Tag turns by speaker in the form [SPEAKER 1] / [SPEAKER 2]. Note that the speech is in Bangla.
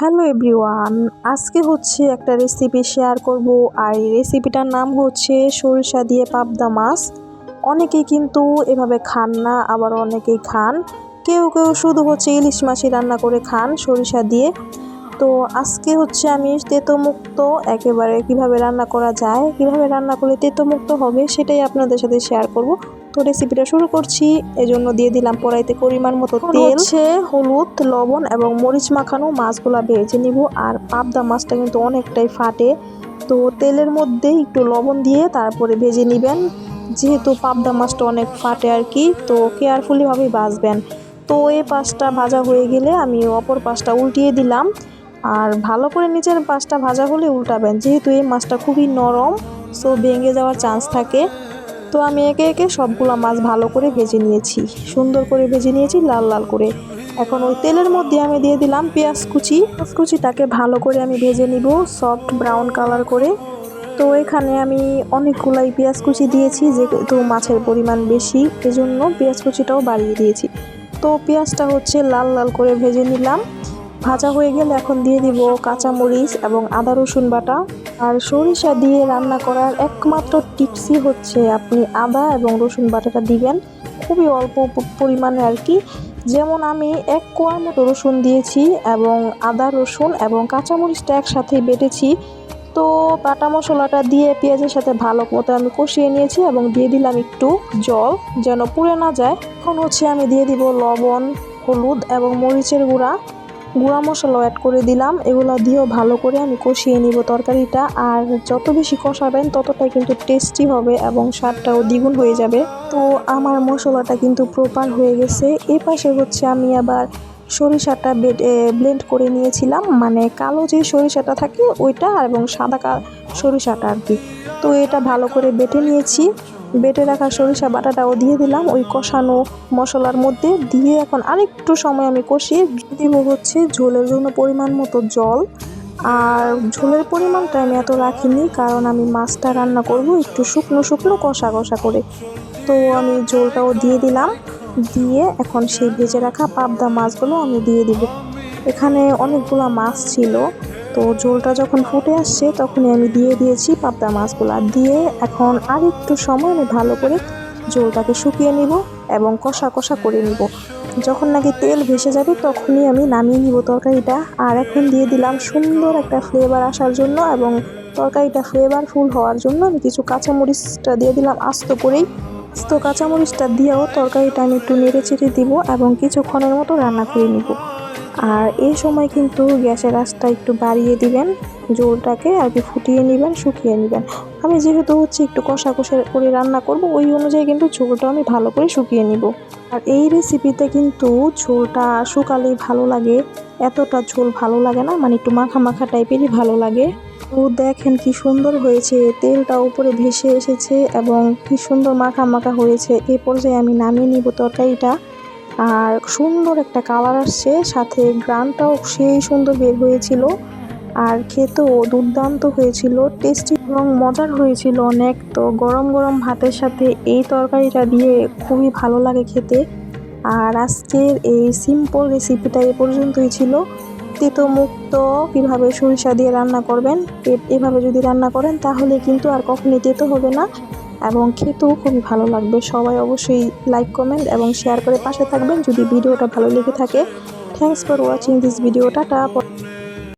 [SPEAKER 1] হ্যালো এভরিওয়ান আজকে হচ্ছে একটা রেসিপি শেয়ার করব। আর এই রেসিপিটার নাম হচ্ছে সরিষা দিয়ে পাবদা মাছ। অনেকেই কিন্তু এভাবে খান না, আবার অনেকেই খান। কেউ কেউ শুধু হচ্ছে ইলিশ মাছই রান্না করে খান সরিষা দিয়ে। তো আজকে হচ্ছে আমি তেতোমুক্ত, একেবারে কীভাবে রান্না করা যায়, কীভাবে রান্না করলে তেতোমুক্ত হবে সেটাই আপনাদের সাথে শেয়ার করব। রেসিপিটা শুরু করছি। এজন্য দিয়ে দিলাম কড়াইতে পরিমাণ মতো তেল। হচ্ছে হলুদ লবণ এবং মরিচ মাখানো মাছগুলা ভেজে নিব। আর পাবদা মাছটা কিন্তু অনেকটাই ফাটে। তো তেলের মধ্যে একটু লবণ দিয়ে তারপরে ভেজে নেবেন। যেহেতু পাবদা মাছটা অনেক ফাটে আর কি তো কেয়ারফুলিভাবে ভাজবেন। তো এই পাশটা ভাজা হয়ে গেলে আমি অপর পাশটা উল্টিয়ে দিলাম। আর ভালো করে নিচের পাশটা ভাজা হলে উল্টাবেন। যেহেতু এই মাছটা খুবই নরম সো ভেঙে যাওয়ার চান্স থাকে। তো আমি একে একে সবগুলো মাছ ভালো করে ভেজে নিয়েছি। সুন্দর করে ভেজে নিয়েছি, লাল লাল করে। এখন ওই তেলের মধ্যে আমি দিয়ে দিলাম পেঁয়াজ কুচি। পেঁয়াজ কুচিটাকে ভালো করে আমি ভেজে নিব সফট ব্রাউন কালার করে। তো এখানে আমি অনেকগুলাই পেঁয়াজ কুচি দিয়েছি, যেহেতু মাছের পরিমাণ বেশি, এজন্য পেঁয়াজ কুচিটাও বাড়িয়ে দিয়েছি। তো পেঁয়াজটা হচ্ছে লাল লাল করে ভেজে নিলাম। ভাজা হয়ে গেলে এখন দিয়ে দিব কাঁচামরিচ এবং আদা রসুন বাটা। আর সরিষা দিয়ে রান্না করার একমাত্র টিপসই হচ্ছে আপনি আদা এবং রসুন বাটাটা দিবেন খুবই অল্প পরিমাণে আর কি। যেমন আমি এক কোয়ার মতো রসুন দিয়েছি এবং আদা, রসুন এবং কাঁচামরিচটা একসাথেই বেটেছি। তো বাটা মশলাটা দিয়ে পেঁয়াজের সাথে ভালো মতো আমি কষিয়ে নিয়েছি এবং দিয়ে দিলাম একটু জল যেন পুড়ে না যায়। এখন হচ্ছে আমি দিয়ে দিব লবণ, হলুদ এবং মরিচের গুঁড়া। গুঁড়া মশলাও অ্যাড করে দিলাম। এগুলো দিয়েও ভালো করে আমি কষিয়ে নিব তরকারিটা। আর যত বেশি কষাবেন, ততটাই কিন্তু টেস্টি হবে এবং স্বাদটাও দ্বিগুণ হয়ে যাবে। তো আমার মশলাটা কিন্তু প্রপার হয়ে গেছে। এই পাশে হচ্ছে আমি আবার সরিষাটা ব্লেন্ড করে নিয়েছিলাম। মানে কালো যে সরিষাটা থাকে, ওইটা এবং সাদা সরিষাটা আর কি তো এটা ভালো করে বেটে নিয়েছি। বেটে রাখা সরিষা বাটাটাও দিয়ে দিলাম। ওই কষানো মশলার মধ্যে দিয়ে এখন আরেকটু সময় আমি কষিয়ে দিব হচ্ছে ঝোলের জন্য পরিমাণ মতো জল। আর ঝোলের পরিমাণটা আমি এত রাখিনি কারণ আমি মাছটা রান্না করব একটু শুকনো শুকনো কষা কষা করে। তো আমি ঝোলটাও দিয়ে দিলাম। দিয়ে এখন সেই ভেজে রাখা পাবদা মাছগুলো আমি দিয়ে দিব। এখানে অনেকগুলো মাছ ছিল। তো ঝোলটা যখন ফুটে আসছে, তখনই আমি দিয়ে দিয়েছি পাবদা মাছগুলো। দিয়ে এখন আর একটু সময় আমি ভালো করে ঝোলটাকে শুকিয়ে নিব এবং কষা কষা করে নিব। যখন নাকি তেল ভেসে যাবে, তখনই আমি নামিয়ে নিব তরকারিটা। আর এখন দিয়ে দিলাম সুন্দর একটা ফ্লেভার আসার জন্য এবং তরকারিটা ফ্লেভারফুল হওয়ার জন্য আমি কিছু কাঁচামরিচটা দিয়ে দিলাম আস্ত করেই। আস্ত কাঁচামরিচটা দিয়েও তরকারিটা আমি একটু নেড়ে চেড়ে দিব এবং কিছুক্ষণের মতো রান্না করে নিব। আর এই সময় কিন্তু গ্যাসের আঁচটা একটু বাড়িয়ে দিবেন, জোলটাকে আর কি ফুটিয়ে নেবেন, শুকিয়ে নেবেন। আমি যেহেতু হচ্ছে একটু কষা কষা করে রান্না করব, ওই অনুযায়ী কিন্তু ঝোলটা আমি ভালো করে শুকিয়ে নিব। আর এই রেসিপিতে কিন্তু ঝোলটা শুকালেই ভালো লাগে, এতটা ঝোল ভালো লাগে না মানে একটু মাখা মাখা টাইপেরই ভালো লাগে। তো দেখেন কি সুন্দর হয়েছে, তেলটা উপরে ভেসে এসেছে এবং কি সুন্দর মাখা মাখা হয়েছে। এই পর্যায়ে আমি নামিয়ে নিব তরকারিটা। আর সুন্দর একটা কালার আসছে, সাথে গ্রানটাও সেই সুন্দর বের হয়েছিল। আর খেতেও দুর্দান্ত হয়েছিল টেস্টি এবং মজার হয়েছিল অনেক। তো গরম গরম ভাতের সাথে এই তরকারিটা দিয়ে খুবই ভালো লাগে খেতে। আর আজকের এই সিম্পল রেসিপিটা এ পর্যন্তই ছিল। তেতো মুক্ত কীভাবে সরিষা দিয়ে রান্না করবেন এভাবে যদি রান্না করেন তাহলে কিন্তু আর কখনই তেতো হবে না। এবং খেতেও খুবই ভালো লাগবে। সবাই অবশ্যই লাইক কমেন্ট এবং শেয়ার করে পাশে থাকবেন। যদি ভিডিওটা ভালো লেগে থাকে থ্যাংকস ফর ওয়াচিং দিস ভিডিওটা টা